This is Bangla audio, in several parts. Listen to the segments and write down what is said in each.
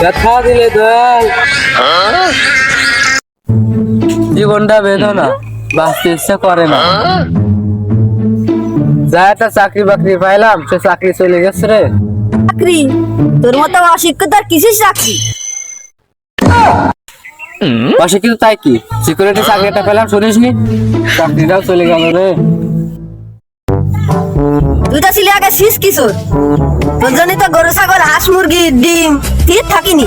ব্যথা দিলে দয়াল জীবনটা বেদনা বাঁচতে ইচ্ছা করে না। যা একটা চাকরি বাকরি পাইলাম সে চাকরি চলে গেছে রে। চাকরি? তোর মতো অশিক্ষিত আর কিসের চাকরি? পাশে কিন্তু তাই কি? সিকিউরিটি চাকরিটা পেলাম শুনিস নি? চাকরিটাও চলে গেল রে। তুই তো ছিলি আগে শীষ কিশোর। জন্য তো গরু ছাগল হাঁস মুরগি ডিম তীর থাকিনি।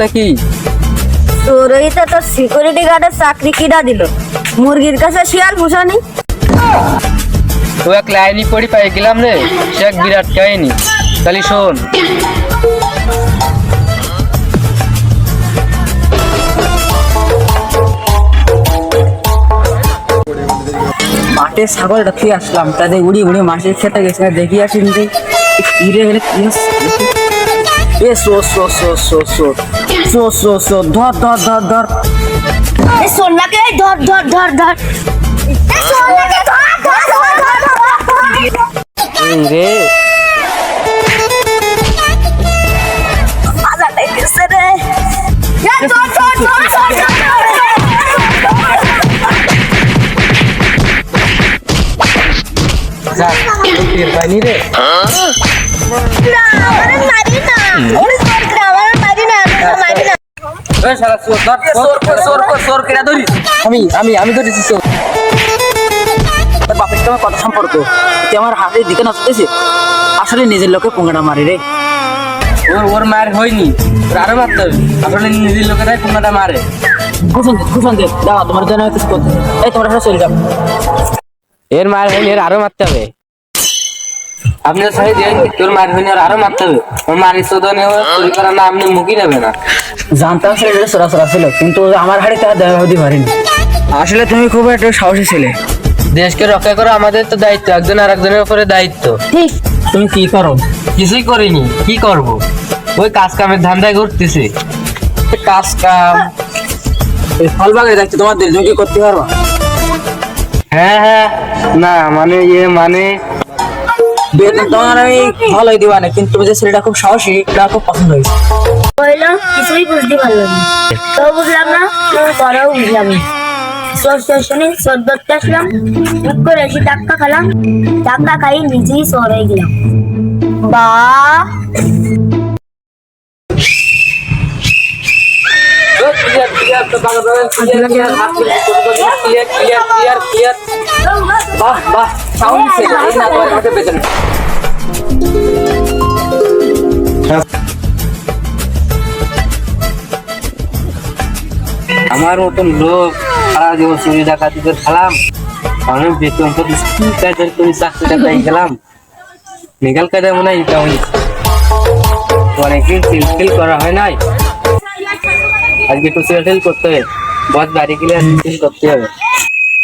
তা কি? তোর ওই তো তোর সিকিউরিটি গার্ডের চাকরি কিনা দিল? মুরগির কাছে শিয়াল পুষানি তো এক লাইনই পড়ি পাই গেলাম রে সে এক বিরাট কাহিনী। তাহলে শোন। মাঠে ছাগল রাখতে আসলাম। তাদের উড়ি উড়ি মাঠে খেতে গেছে দেখি আসিনি যে ফিরে গেলে কি এ সো সো সো সো সো। সো সো সো ধর ধর ধর ধর। এ সোনাকে ধর ধর ধর ধর। সোনাকে ধর ধর ধর ধর রে। আমি আমি আমি দিছি চোর। বাপের তোমার কথা সম্পর্ক? তুই আমার হাতের দিকে নচতেছে আসলে নিজের লোকে পোঙ্গাটা মারি রে। ওর ওর মার হয়নি। ওর আরও মারতে হবে। আসলে নিজের লোকেরাই কোনটা মারে। খুশন খুশন দে। দাও তোমার জন্য কিছু করতে এই তোমরা সব চলে যাও। এর মার হয়নি এর আরও মারতে হবে। আপনি সাহি দিয়ে তোর মার হয়নি আর আরও মারতে হবে। ওর মারি শোধনে চুরি করা না আপনি মুখই নেবে না। জানতাম ছেলেটা সরাসরি ছিল কিন্তু আমার হাড়ি তারা দেওয়া হতে পারিনি। আসলে তুমি খুব একটা সাহসী ছেলে। দেশকে রক্ষা করা আমাদের তো দায়িত্ব একজন আর একজনের উপরে দায়িত্ব। ঠিক। তুমি কি করো? কিছুই করিনি কি করব? ওই কাজ কামের ধান্দায় ঘুরতেছি। কাজ কাম এই ফল বাগানে দেখছি তোমার দিল তুমি কি করতে পারবা? হ্যাঁ হ্যাঁ। না মানে ইয়ে মানে বেতন তোমার আমি ভালোই দিবা না কিন্তু যে ছেলেটা খুব সাহসী এটা খুব পছন্দ হয়েছে কইলো কিছুই বুঝতে পারলাম না তো বুঝলাম না পরেও বুঝলাম না সোর স্টেশনে সোর ধরতে আসলাম ঠিক করে এসে টাক্কা খেলাম টাক্কা খাই নিজেই সোর হয়ে গেলাম বা clear clear clear clear clear clear বাহ বাহ সাউন্ড সে এই না তো আমাকে বেতন আমার মতন লোক সারা জীবন চুরি ডাকাতি করে খেলাম। আমি বেতন তো কি কাজের করে চাকরিটা পেয়ে গেলাম। মেঘাল কাজে মনে হয় এটা হয়েছে? অনেকদিন ফিল করা হয় নাই। আজকে একটু সেটেল করতে হবে। বস বাড়ি গেলে সেটেল করতে হবে।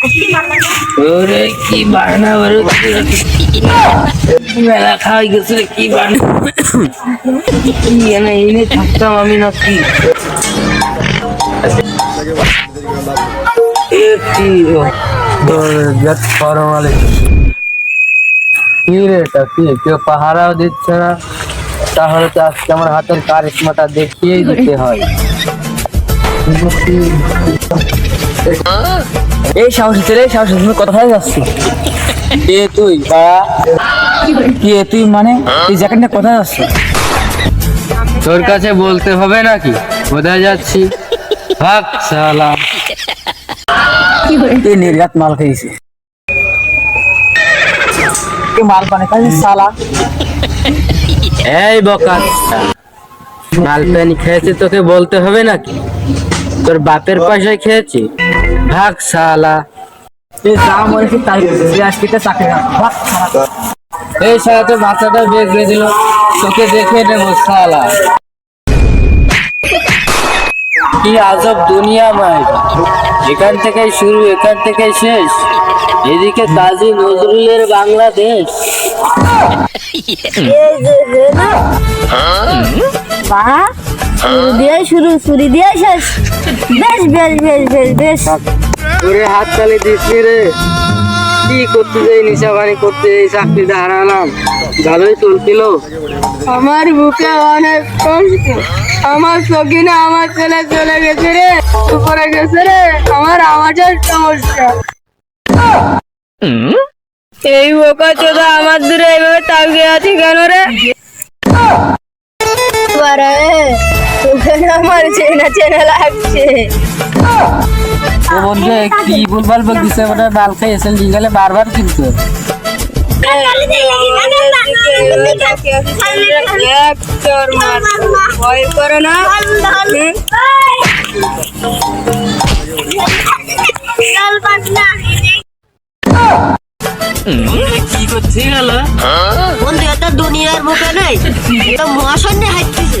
ওরে কি বানা ওরে মেলা খাওয়াই গেছে কি বানা এনে এনে থাকতাম আমি নাকি। কেউ পাহারাও দিচ্ছে না। তাহলে তো আজকে আমার হাতের কারিশমাটা দেখিয়েই দিতে হয়। এই সাহসী ছেলে সাহসী তুমি কোথায় যাচ্ছি। এ তুই কি তুই মানে? এই জ্যাকেট নিয়ে কোথায় যাচ্ছ? তোর কাছে বলতে হবে নাকি? কোথায় যাচ্ছি? ভাগ সালা এই নির্গাত মাল খেয়েছে। কি মাল পানে খালি সালা এই বকা। মালপানি খেয়েছি, তোকে বলতে হবে নাকি? তোর বাপের পয়সায় খেয়েছি। ভাগ এই যা মরেছি তাই তুই আজকে চাকরি। এই বাচ্চাটা দিল। তোকে দেখে নেব সালা কি আজব দুনিয়া মায় এখান থেকে শুরু এখান থেকে শেষ। এদিকে কাজী নজরুলের বাংলাদেশ। বা দিয়ে শুরু শুরু দিয়ে শেষ। বেশ বেশ বেশ বেশ বেশ। তোরে হাত তালি দিস রে। কি করতে যাই নেশা পানি করতে এই চাকরিটা হারালাম ভালোই চলছিল। আমার বুকে অনেক কষ্ট। আমার সকিনা আমার ছেলে চলে গেছে রে। উপরে গেছে রে। আমার আমাদের সমস্যা। এই বোকা চোদা আমার দূরে এইভাবে তাকিয়ে আছে কেন রে? আমার চেনা চেনা লাগছে। ও বলছে কি ভুলভাল বলতেছে? ওটা বাল খাই এসে বারবার কিন্তু। এক চোর মার ভয় করে না হুম? কি করছি গেল বন্ধু এটা দুনিয়ার বুকে নেই এটা মহাশূন্যে হাঁটতেছে।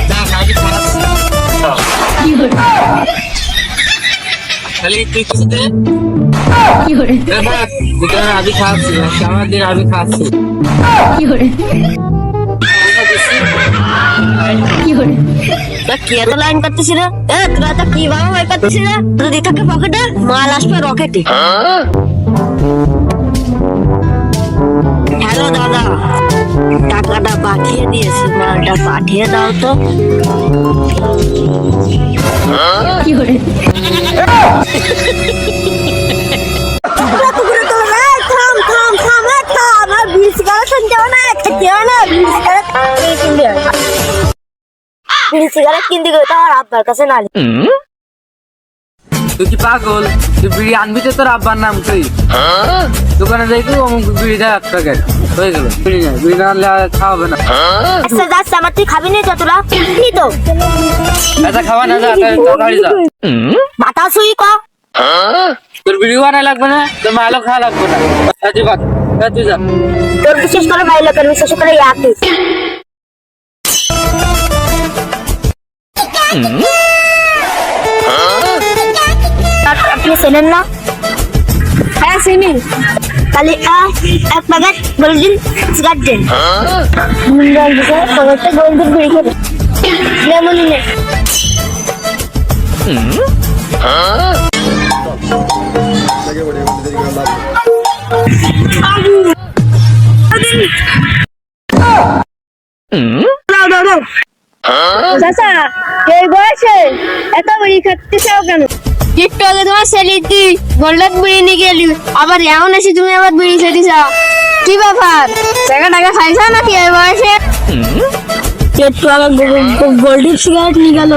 খালি তুই দেখ, দুটো আমি খাচ্ছি আমার দিন আমি খাচ্ছি। কি এত লাইন করতেছি রে এ তোরা তো কি ভাবে ভয় করতেছি রে? যদি থাকে পকেটে মাল আসবে রকেটে হ্যালো দাদা। টাকাটা পাঠিয়ে দিয়েছি মালটা পাঠিয়ে দাও তো। সিগারেট কিনতে সিগারেট কিনতে গেলে তো আমার আব্বার কাছে না তুই কি পাগল? তুই বিড়ি আনবি তো তোর আব্বার নাম তুই দোকানে যাই তো অমুক বিড়িটা এক প্যাকেট হয়ে গেল। বিড়ি না বিড়ি না আনলে খাওয়া হবে না। আচ্ছা যাচ্ছে আমার তুই খাবি না তোরা? নি তো। এটা খাওয়া না যা তাহলে যা। মাথা শুই ক। তোর বিড়িও আনা লাগবে না তোর মালও খাওয়া লাগবে না। সাজি যা তুই যা। তোর বিশেষ করে ভাই লোকের বিশেষ করে ইয়াকে আপনি চেনেন না? হ্যাঁ চিনি। তাহলে এক প্যাকেট গোল্ডেন সিগারেট দিন। প্যাকেটটা গোল্ডেন বিড়ি খেতে লেমন নে দাও দাও দাও চাচা এই বয়সে এত বিড়ি খাচ্ছে চাও কেন? একটু আগে তোমার সেলিটি গোল্ডেন বিড়ি নিয়ে গেলি? আবার এমন এসে তুমি আবার বিড়ি খেতে চাও কি ব্যাপার? টাকা টাকা খাইছা নাকি এই বয়সে? একটু আগে গোল্ডেন সিগারেট নিয়ে গেল।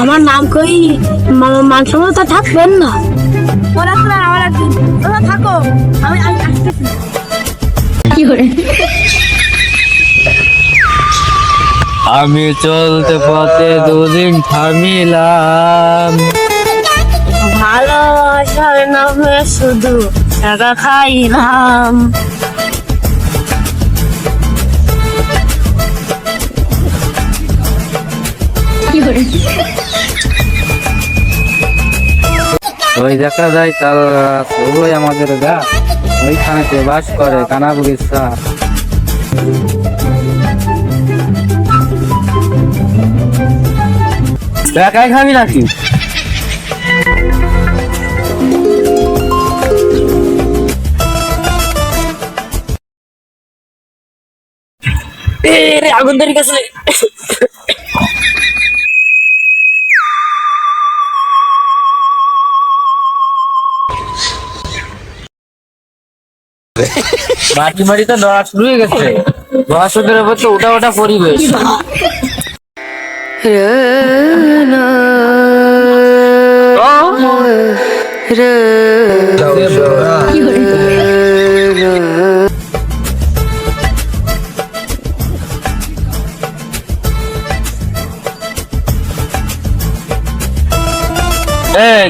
আমার নাম কই? মান সম্মান তো থাকবেন না। ওরা তো আমার থাকো। আমি আসতেছি। আমি চলতে পথে দুদিন থামিলাম। ভালোবাসার নামে শুধু টাকা খাইলাম। ওই দেখা যায় তার আমাদের গা। ওইখানেতে বাস করে কানাবুড়ির একাই খাবি নাকি? আগুন ধরে গেছে। মাটি মাটি তো নড়া শুরু হয়ে গেছে। বয়সদের উপর তো ওটা ওটা পরিবেশ।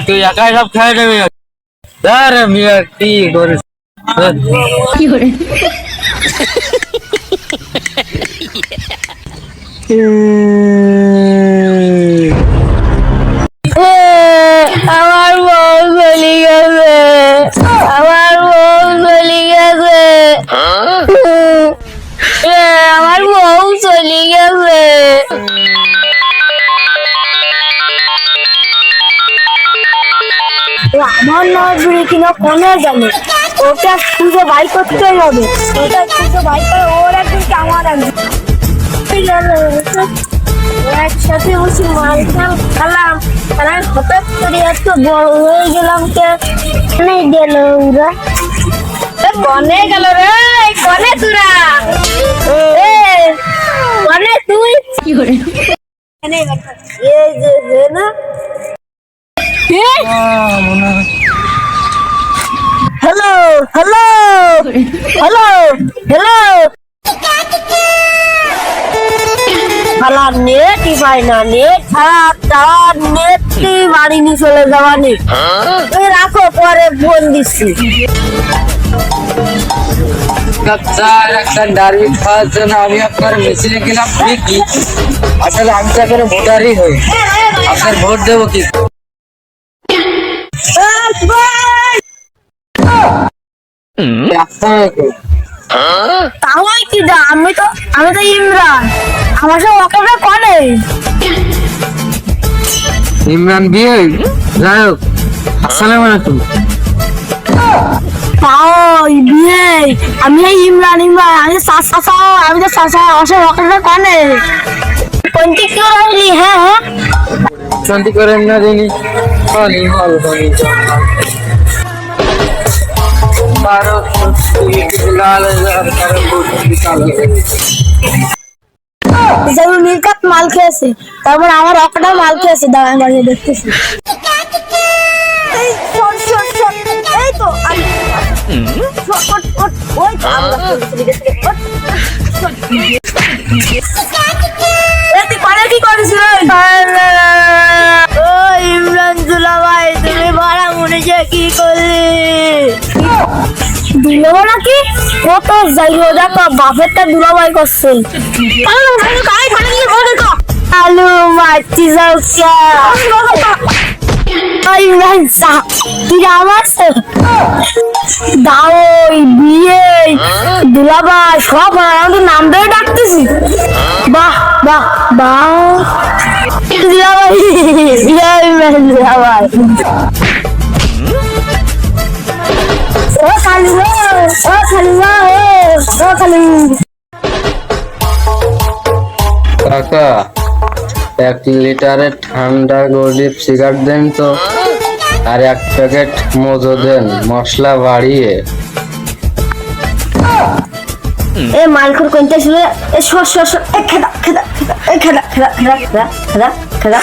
তুই একাই সব খেয়ে নেবি আরে মিয়া কি করিস আমার বউ চলে গেছে। আমার বউ চলে গেছে। আমার বউ চলে গেছে। আমার নজরে কিনা কোনে জানে? ওটা খুঁজে বাই করতে হবে। ওটা খুঁজে বাই করে ওরা একদিন আমার একদিন এই গেল, একসাথে বসে মাল খেল খেলাম খেলাম হঠাৎ করে এত বড় হয়ে গেলাম কে? নেই গেল ওরা কনে গেল রে কনে তুরা। ছাড়া তার নেটই বাড়ি নিয়ে চলে যাওয়া নেই তুমি রাখো পরে ফোন দিচ্ছি। স্যার একটা ডারবি খাওয়ার জন্য আমি আপনার মিছিলে গেলাম ঠিকই আসলে আমি তো ভোটারই হই। আপনার ভোট দেবো কি? আসসালামাইকুম। তাহলে কি দা আমি তো আমি তো ইমরান। আমার সাথে ওকে কনে? ইমরান বিয়ে যাই হোক আসসালামু আলাইকুম। তাই বিয়ে আমি এই ইমরান ইমরান আমি চাচা চাও আমি তো আমার সাথে ওকে কনে। কোনটি কেউ রাখলি হ্যাঁ হ্যাঁ। শান্তি করেন না জানি হলি হল হলি বারো লাল হাজার কারও ভোট কালো যেমন মিরকাত মাল খেয়েছে তারপর আমার একটা মাল খেয়েছে। দাঁড়ায় দাঁড়িয়ে দেখতেছি। কি করিস রে? ও, ইমরান তুমি ভাড়া মনে কি করলি? দুলাভাই নাকি? ও তো যাই হোক, দেখো, বাপেরটা দুলাভাই করছে। আলু ওই বিয়ে দুলাভাই, সব নাম ধরে ডাকতেছি। বাহ বাহ বাহ। দুলাভাই দুলাভাই। কাকা, এক ঠান্ডা গরিব সিগারেট দেন তো। আর এক প্যাকেট মজো দেন, মশলা বাড়িয়ে। এ মালখুর কোনটা ছিল এ সর সর সর, এ খেদা খেদা খেদা খেদা খেদা খেদা খেদা খেদা।